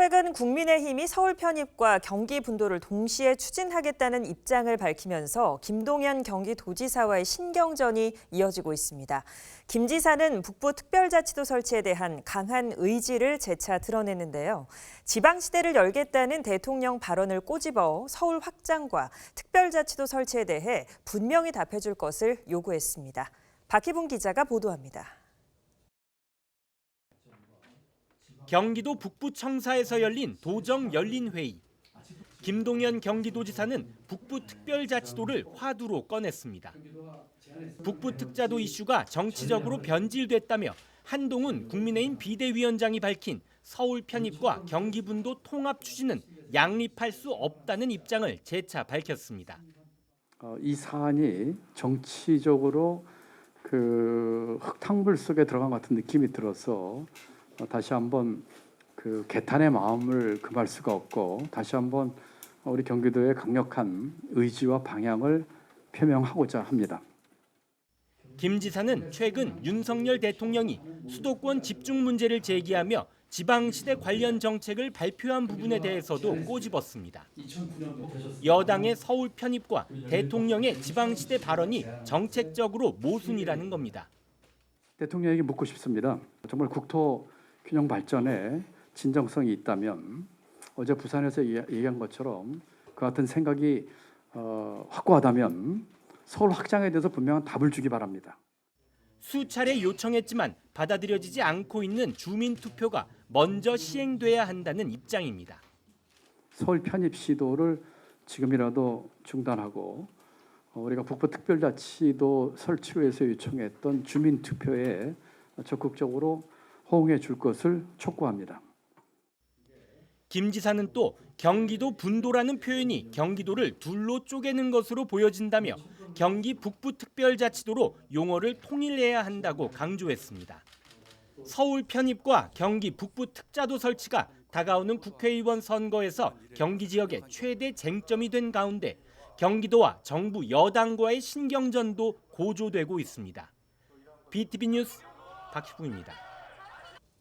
최근 국민의힘이 서울 편입과 경기 분도를 동시에 추진하겠다는 입장을 밝히면서 김동연 경기도지사와의 신경전이 이어지고 있습니다. 김 지사는 북부 특별자치도 설치에 대한 강한 의지를 재차 드러냈는데요. 지방시대를 열겠다는 대통령 발언을 꼬집어 서울 확장과 특별자치도 설치에 대해 분명히 답해줄 것을 요구했습니다. 박희분 기자가 보도합니다. 경기도 북부 청사에서 열린 도정 열린 회의. 김동연 경기도지사는 북부 특별자치도를 화두로 꺼냈습니다. 북부 특자도 이슈가 정치적으로 변질됐다며 한동훈 국민의힘 비대위원장이 밝힌 서울 편입과 경기 분도 통합 추진은 양립할 수 없다는 입장을 재차 밝혔습니다. 어, 이 사안이 정치적으로 그 흙탕물 속에 들어간 것 같은 느낌이 들어서 어, 다시 한번 그 개탄의 마음을 금할 수가 없고 다시 한번 우리 경기도의 강력한 의지와 방향을 표명하고자 합니다. 김 지사는 최근 윤석열 대통령이 수도권 집중 문제를 제기하며 지방시대 관련 정책을 발표한 부분에 대해서도 꼬집었습니다. 여당의 서울 편입과 대통령의 지방시대 발언이 정책적으로 모순이라는 겁니다. 대통령에게 묻고 싶습니다. 정말 국토 균형 발전에 진정성이 있다면 어제 부산에서 얘기- 얘기한 것처럼 그 같은 생각이 어, 확고하다면 서울 확장에 대해서 분명한 답을 주기 바랍니다. 수차례 요청했지만 받아들여지지 않고 있는 주민 투표가 먼저 시행돼야 한다는 입장입니다. 서울 편입 시도를 지금이라도 중단하고 어, 우리가 북부특별자치도 설치를 위해서 요청했던 주민 투표에 적극적으로 호응해 줄 것을 촉구합니다. 김 지사는 또 경기도 분도라는 표현이 경기도를 둘로 쪼개는 것으로 보여진다며 경기 북부특별자치도로 용어를 통일해야 한다고 강조했습니다. 서울 편입과 경기 북부 특자도 설치가 다가오는 국회의원 선거에서 경기 지역의 최대 쟁점이 된 가운데 경기도와 정부 여당과의 신경전도 고조되고 있습니다. BTV 뉴스 박희국입니다.